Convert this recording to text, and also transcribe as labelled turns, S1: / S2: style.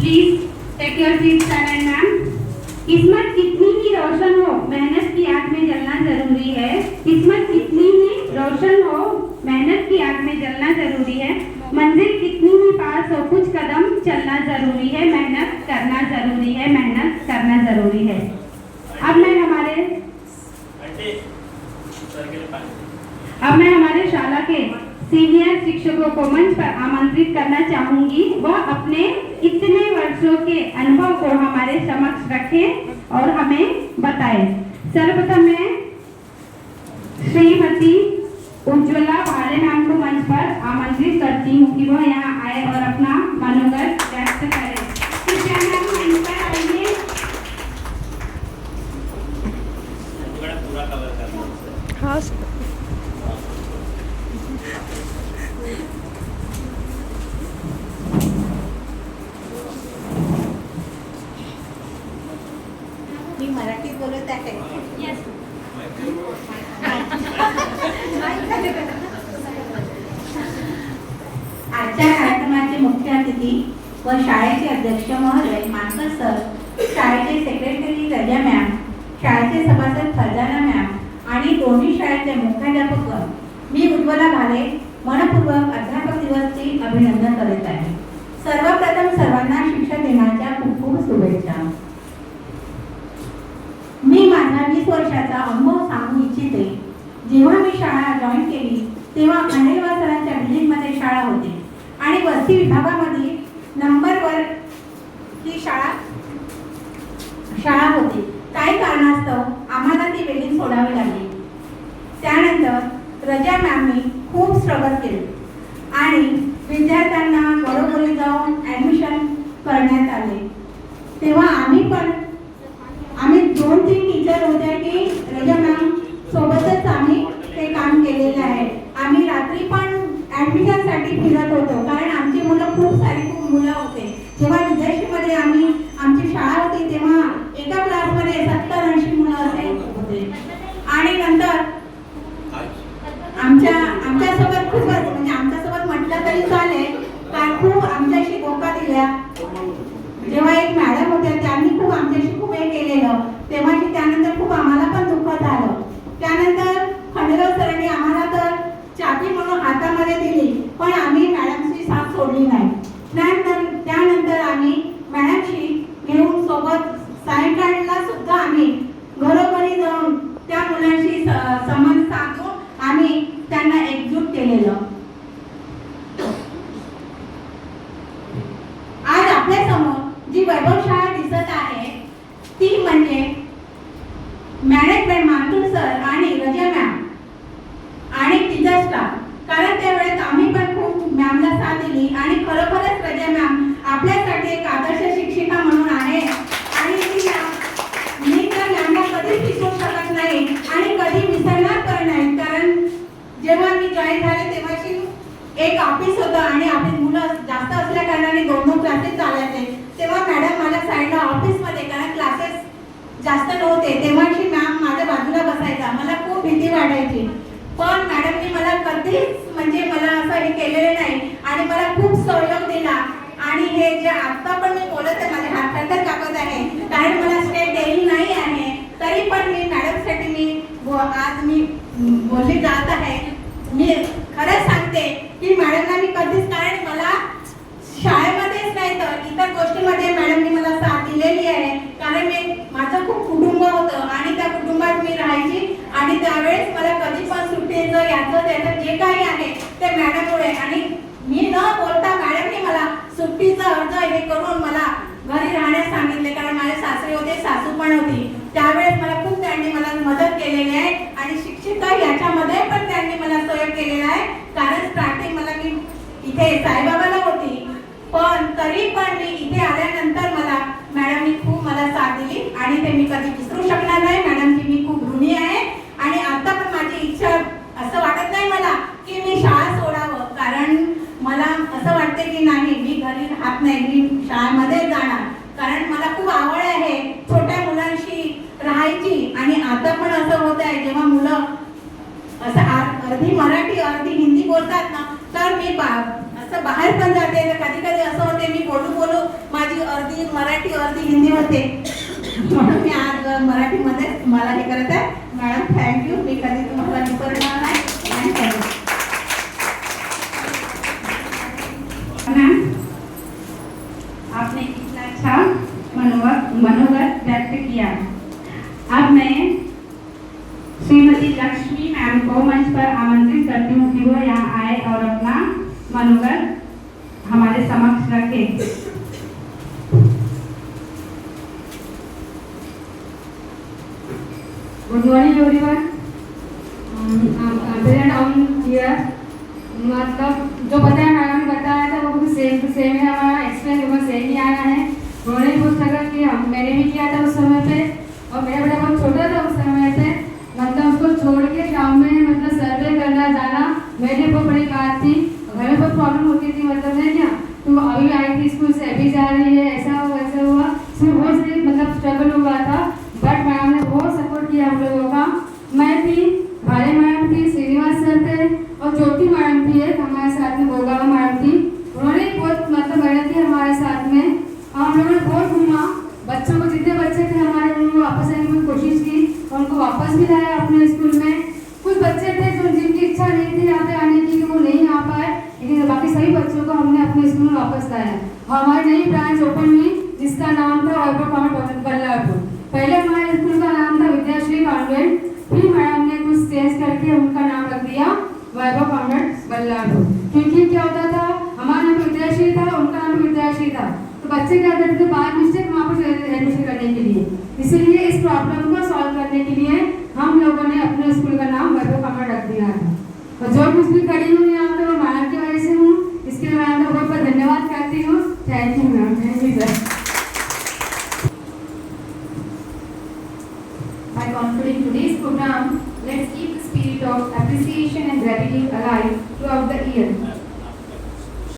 S1: Please take your seat sir and ma'am किस्मत कितनी ही रोशन हो, मेहनत की आग में जलना ज़रूरी है। किस्मत कितनी ही रोशन हो, मेहनत की आग में जलना ज़रूरी है। मंजिल कितनी ही पास हो, कुछ कदम चलना ज़रूरी है। मेहनत करना ज़रूरी है, मेहनत करना ज़रूरी है। शिक्षकों को मंच पर आमंत्रित करना चाहूँगी। वह अपने इतने वर्षों के अनुभव को हमारे समक्ष रखें और हमें बताएँ। सर्वप्रथम मैं श्रीमती उज्ज्वला भारे मैम को मंच पर आमंत्रित करती हूँ कि वह यहाँ आए और अपना मनोगत व्यक्त करें।
S2: हाँ
S3: आजच्या कार्यक्रमाचे मुख्य अतिथी व शाळेचे अध्यक्ष महोदय मानकर सर शाळेचे सेक्रेटरी रजा मॅम शाळेचे सभासद फरजाना मॅम आणि दोन्ही शाळेचे मुख्याध्यापक मी उज्ज्वला भाले मनपूर्वक अध्यापक दिवसचे अभिनंदन करीत आहे. सर्वप्रथम सर्वांना शिक्षक दिनाच्या खूप खूप शुभेच्छा. मी माझा वीस वर्षाचा अनुभव सांगू इच्छिते. जेव्हा मी शाळा जॉईन केली तेव्हा अनिलवा सरांच्या बिल्डिंगमध्ये शाळा होती. आणि वस्ती विभागामध्ये नंबरवर ही शाळा शाळा होती. काही कारणास्तव आम्हाला ती बिल्डिंग सोडावी लागली. त्यानंतर रजा मॅमनी खूप स्ट्रगल केले. आणि विद्यार्थ्यांना घरोघरी जाऊन ॲडमिशन करण्यात आले. तेव्हा आम्ही पण आम्ही दोन तीन टीचर होत्या की रजा मॅम सोबतच आम्ही ते काम केलेलं आहे. आम्ही फिरत होतो. कारण आमची मुलं खूप सारी खूप मुलं होते. जेव्हा विद्यार्थीमध्ये आम्ही आमची शाळा होती तेव्हा एका क्लासमध्ये सत्तर ऐंशी मुलं असे होते. आणि नंतर आमच्या आमच्यासोबत खूपच म्हणजे आमच्यासोबत म्हटलं तरी चालेल कारण खूप आमच्याशी धोका दिल्या. जेव्हा एक मॅडम होत्या त्यांनी खूप आमच्याशी खूप हे केलेलं. तेव्हा त्यानंतर खूप आम्हाला पण दुःख झालं. त्यानंतर खंडेराव सरांनी आम्हाला तर चाबी म्हणून हातामध्ये दिली पण आम्ही मॅडमची साथ सोडली नाही त्यानंतर त्यानंतर आम्ही मॅडमशी घेऊन सोबत सायंकाळला सुद्धा आम्ही घरोघरी जाऊन त्या मुलांशी स- संबंध साधून आम्ही त्यांना एकजूट केलेलं आज आपल्यासमोर जी वैभव शाळा दिसत आहे ती म्हणजे मॅनेजमेंट मातुर सर आणि रजा मॅम आणि तिचा स्टाफ कारण त्यावेळेस आम्ही पण खूप मॅमला साथ दिली. आणि खरोखरच रजा मॅम आपल्यासाठी एक आदर्श शिक्षिका म्हणून आहे. आणि ती मी तर मॅमला कधीच विसरू शकत नाही आणि कधी विसरणार पण नाही. कारण जेव्हा मी जॉईन झाले तेव्हाची एक ऑफिस होतं आणि आपली मुलं जास्त असल्या कारणाने दोन दोन क्लासेस चालायचे तेव्हा मॅडम माझ्या साईडला ऑफिसमध्ये कारण क्लासेस जास्त नव्हते तेव्हाची मॅम माझ्या बाजूला बसायचा. मला खूप भीती वाटायची पण मॅडमनी मला कधीच म्हणजे मला असं हे केलेलं नाही आणि मला खूप सहयोग दिला आणि हे जे आता पण मी बोलत आहे माझ्या हात तर कापत आहे. कारण मला स्टेट डेली नाही आहे. तरी पण मी मॅडमसाठी मी आज मी बोलली जात आहे. मी खरंच सांगते की मॅडमला मी कधीच कारण मला शाळेमध्येच नाही तर इतर गोष्टीमध्ये मॅडमनी मला साथ दिलेली आहे. कारण मी माझं खूप कुटुंब होतं आणि त्या कुटुंबात मी राहायची. आणि त्यावेळेस मला कधी पण सुट्टीचं याचं त्याचं जे काही आहे ते मॅडममुळे. आणि मी न बोल सुट्टीचा अर्ज हे करून मला घरी राहण्यास सांगितले कारण माझे सासरे होते सासू पण होती. त्यावेळेस मला खूप त्यांनी मला मदत केलेली आहे आणि शिक्षिका याच्यामध्ये पण त्यांनी मला सहयोग केलेला आहे. कारण स्टार्टिंग मला मी इथे साईबाबाला होती पण तरी पण मी इथे आले मला मॅडमनी खूप मला साथ दिली आणि ते मी कधी विसरू शकणार नाही मॅडमची मी खूप ऋणी आहे आणि आता पण माझी इच्छा असं वाटत नाही मला की मी शाळा सोडावं कारण मला असं वाटते की नाही मी नाही. मी शाळेमध्ये जाणार. कारण मला खूप आवड आहे छोट्या मुलांशी राहायची. आणि आता पण असं होत आहे जेव्हा मुलं असं अर्धी मराठी अर्धी हिंदी बोलतात ना तर मी बा- असं बाहेर पण जाते. तर कधी कधी असं होते मी बोलू बोलू माझी अर्धी मराठी अर्धी हिंदी होते. म्हणून मी आज मराठीमध्ये मला हे करत आहे. मॅडम थँक्यू मी कधी तुम्हाला विसरणार नाही. थँक्यू
S1: आपने कितना अच्छा मनोगत मनोगत व्यक्त किया अब मैं श्रीमती लक्ष्मी मैम को मंच पर आमंत्रित करती हूँ कि वो यहाँ आए और अपना मनोगत हमारे समक्ष रखें
S4: Good morning everyone. Um, I'm here. मतलब जो बताया मैडम बताया था वो सेम सेम है हमारा एक्सपीरियंस वो यही आया है। उन्होंने पूछा था कि हम, मैंने भी किया था उस समय पे, और मेरा बेटा बहुत छोटा था उस समय पे। मतलब उसको छोड़ के गाँव में मतलब सर्वे करना जाना लिए बहुत बड़ी আজকে যারা আপনার बाय मिस्टेक वहाँ पर एडमिशन करने के लिए। इसीलिए इस प्रॉब्लम को सॉल्व करने के लिए हम लोगों ने अपने स्कूल का नाम वैभव कॉन्वेंट रख दिया था और जो कुछ भी खड़ी हूँ यहाँ पे वो मैडम की वजह से हूँ। इसके लिए मैडम का बहुत धन्यवाद करती हूँ। Thank you ma'am thank you sir
S5: By concluding today's program, let's keep the spirit of appreciation and gratitude alive throughout the year.